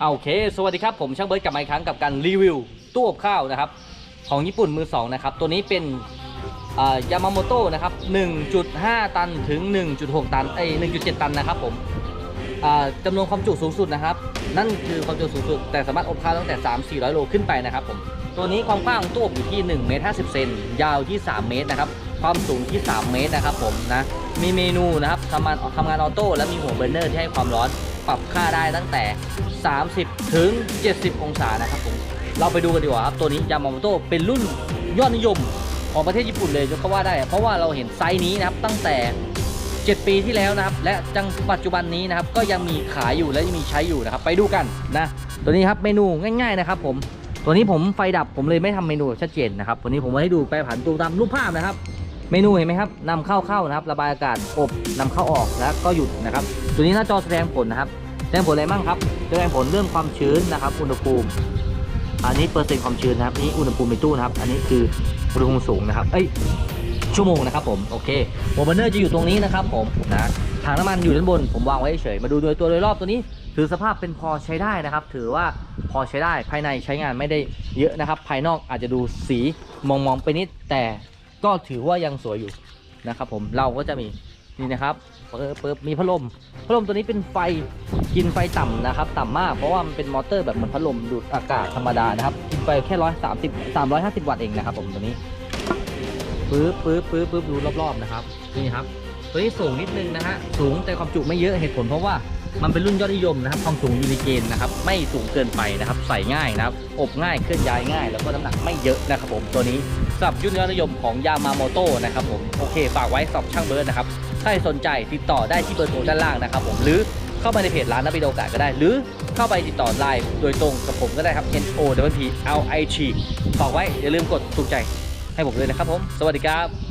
โอเค สวัสดีครับ ผมช่างเบิร์ดกลับมาอีกครั้งกับการรีวิวตู้อบข้าวนะครับ ของญี่ปุ่นมือ 2 นะครับ ตัวนี้เป็นยามาโมโต้นะครับ 1.5 ตันถึง 1.6 ตันเอ้1.7 ตันนะครับผมจำนวนความจุสูงสุดนะครับ นั่นคือความจุสูงสุด แต่สามารถอบข้าวตั้งแต่ 3 400 โลขึ้นไปนะครับผม ตัวนี้ความกว้างของตู้อบอยู่ที่1เมตร50 เซน ยาวที่ 3 เมตรนะครับ ความสูงที่ 3 เมตรนะครับผมนะ มีเมนูนะครับทำงานทำงานออโต้และมีหัวเบอร์เนอร์ที่ให้ความร้อน ปรับค่าได้ตั้งแต่ 30 ถึง 70 องศานะครับผม เราไปดูกันดีกว่าครับ ตัวนี้ยามาโมโต้เป็นรุ่นยอดนิยมของประเทศญี่ปุ่นเลยก็ว่าได้ เพราะว่าเราเห็นไซส์นี้นะครับตั้งแต่ 7 ปีที่แล้วนะครับ และจังปัจจุบันนี้นะครับก็ยังมีขายอยู่และยังมีใช้อยู่นะครับ ไปดูกันนะ ตัวนี้ครับเมนูง่าย ๆนะครับ ผม ตัวนี้ผมไฟดับผมเลยไม่ทำเมนูชัดเจนนะครับตัวนี้ผมมาให้ดูไปผ่านตูตามรูปภาพนะครับเมนูเห็นไหมครับนำเข้าเข้านะครับ ระบายอากาศอบนำเข้าออกแล้วก็หยุดนะครับ ตัวนี้หน้าจอแสดงผลนะครับ แสดงผลอะไรบ้างครับแสดงผลเรื่องความชื้นนะครับ อุณหภูมิ อันนี้เปอร์เซ็นต์ความชื้นนะครับนี่อุณหภูมิในตู้นะครับ อันนี้คืออุณหภูมิสูงนะครับเอ้ยชั่วโมงนะครับผมโอเคโมเบอร์เนอร์จะอยู่ตรงนี้นะครับผมนะถังน้ำมันอยู่ด้านบน ผมวางไว้เฉยมาดูโดยตัวโดยรอบตัวนี้ ถือสภาพเป็นพอใช้ได้นะครับ ถือว่าพอใช้ได้ภายในใช้งานไม่ได้เยอะนะครับ ภายนอกอาจจะดูสีมองมองๆไปนิดแต่ก็ถือว่ายังสวยอยู่นะครับผมเราก็จะมี นี่นะครับเปิบเปิบมีพัดลมพัดลมตัวนี้เป็นไฟกินไฟต่ำนะครับ ต่ำมากเพราะว่ามันเป็นมอเตอร์แบบเหมือนพัดลมดูดอากาศธรรมดานะครับกินไฟแค่ร้อยสามสิบสามร้อยห้าสิบวัตต์เองนะครับ ผมตัวนี้ปึ๊บปึ๊บปึ๊บปึ๊บดูรอบๆนะครับนี่ครับ ตัวนี้สูงนิดนึงนะฮะสูงแต่ความจุไม่เยอะเหตุผลเพราะว่ามันเป็นรุ่นยอดนิยมนะครับความสูงอยู่ในเกณฑ์นะครับไม่สูงเกินไปนะครับ ใส่ง่ายนะครับ อบง่ายเคลื่อนย้ายง่าย แล้วก็น้ำหนักไม่เยอะนะครับ ผมตัวนี้ สำหรับยุ่นยอดนิยมของยามาโมโต้นะครับผมโอเคฝากไว้สอบช่างเบิร์ดนะครับถ้าใครสนใจติดต่อได้ที่เบอร์โทรด้านล่างนะครับผมหรือเข้าไปในเพจร้านนับไปโดกะก็ได้ หรือเข้าไปติดต่อไลน์โดยตรงกับผมก็ได้ครับ N O W P L I G ฝากไว้อย่าลืมกดถูกใจให้ผมเลยนะครับผม สวัสดีครับ